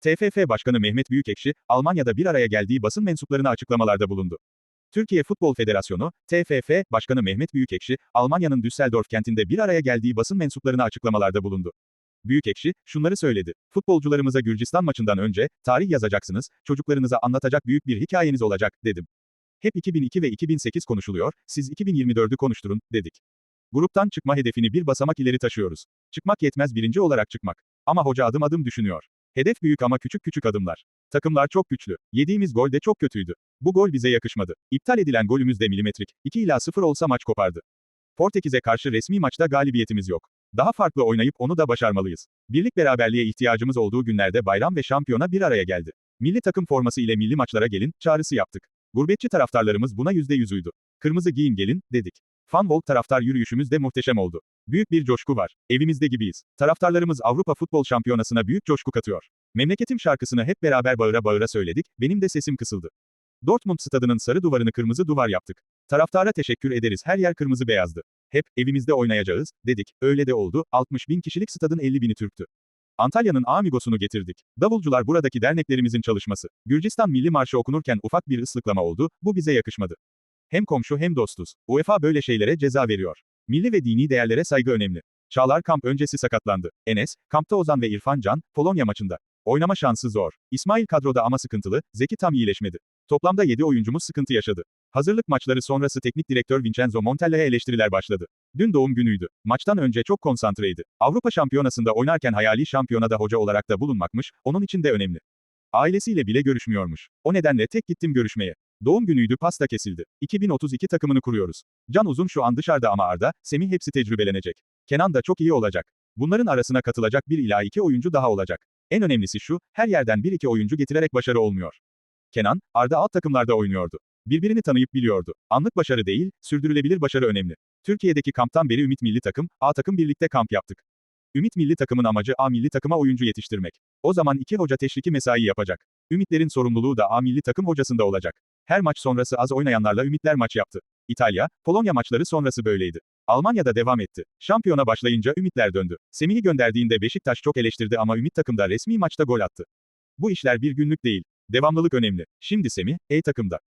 TFF Başkanı Mehmet Büyükekşi, Almanya'da bir araya geldiği basın mensuplarına açıklamalarda bulundu. Türkiye Futbol Federasyonu, TFF Başkanı Mehmet Büyükekşi, Almanya'nın Düsseldorf kentinde bir araya geldiği basın mensuplarına açıklamalarda bulundu. Büyükekşi, şunları söyledi. Futbolcularımıza Gürcistan maçından önce, tarih yazacaksınız, çocuklarınıza anlatacak büyük bir hikayeniz olacak, dedim. Hep 2002 ve 2008 konuşuluyor, siz 2024'ü konuşturun, dedik. Gruptan çıkma hedefini bir basamak ileri taşıyoruz. Çıkmak yetmez birinci olarak çıkmak. Ama hoca adım adım düşünüyor. Hedef büyük ama küçük küçük adımlar. Takımlar çok güçlü. Yediğimiz gol de çok kötüydü. Bu gol bize yakışmadı. İptal edilen golümüz de milimetrik. 2 ila 0 olsa maç kopardı. Portekiz'e karşı resmi maçta galibiyetimiz yok. Daha farklı oynayıp onu da başarmalıyız. Birlik beraberliğe ihtiyacımız olduğu günlerde bayram ve şampiyona bir araya geldi. Milli takım forması ile milli maçlara gelin, çağrısı yaptık. Gurbetçi taraftarlarımız buna %100 uydu. Kırmızı giyin gelin, dedik. Fanvolt taraftar yürüyüşümüz de muhteşem oldu. Büyük bir coşku var. Evimizde gibiyiz. Taraftarlarımız Avrupa Futbol Şampiyonası'na büyük coşku katıyor. Memleketim şarkısını hep beraber bağıra bağıra söyledik, benim de sesim kısıldı. Dortmund stadının sarı duvarını kırmızı duvar yaptık. Taraftara teşekkür ederiz her yer kırmızı beyazdı. Hep, evimizde oynayacağız, dedik, öyle de oldu, 60 bin kişilik stadın 50 bini Türktü. Antalya'nın Amigos'unu getirdik. Davulcular buradaki derneklerimizin çalışması. Gürcistan Milli Marşı okunurken ufak bir ıslıklama oldu, bu bize yakışmadı. Hem komşu hem dostuz. UEFA böyle şeylere ceza veriyor. Milli ve dini değerlere saygı önemli. Çağlar kamp öncesi sakatlandı. Enes, kampta Ozan ve İrfan Can, Polonya maçında. Oynama şansı zor. İsmail kadroda ama sıkıntılı, Zeki tam iyileşmedi. Toplamda 7 oyuncumuz sıkıntı yaşadı. Hazırlık maçları sonrası teknik direktör Vincenzo Montella'ya eleştiriler başladı. Dün doğum günüydü. Maçtan önce çok konsantreydi. Avrupa Şampiyonası'nda oynarken hayali şampiyonada hoca olarak da bulunmakmış, onun için de önemli. Ailesiyle bile görüşmüyormuş. O nedenle tek gittim görüşmeye. Doğum günüydü pasta kesildi. 2032 takımını kuruyoruz. Can Uzun şu an dışarıda ama Arda, Semih hepsi tecrübelenecek. Kenan da çok iyi olacak. Bunların arasına katılacak bir ila iki oyuncu daha olacak. En önemlisi şu, her yerden bir iki oyuncu getirerek başarı olmuyor. Kenan, Arda alt takımlarda oynuyordu. Birbirini tanıyıp biliyordu. Anlık başarı değil, sürdürülebilir başarı önemli. Türkiye'deki kamptan beri Ümit Milli Takım, A takım birlikte kamp yaptık. Ümit Milli Takımın amacı A Milli Takıma oyuncu yetiştirmek. O zaman iki hoca teşviki mesai yapacak. Ümitlerin sorumluluğu da A Milli Takım hocasında olacak. Her maç sonrası az oynayanlarla Ümitler maç yaptı. İtalya, Polonya maçları sonrası böyleydi. Almanya'da devam etti. Şampiyona başlayınca Ümitler döndü. Semih'i gönderdiğinde Beşiktaş çok eleştirdi ama Ümit takımda resmi maçta gol attı. Bu işler bir günlük değil. Devamlılık önemli. Şimdi Semih, E takımda.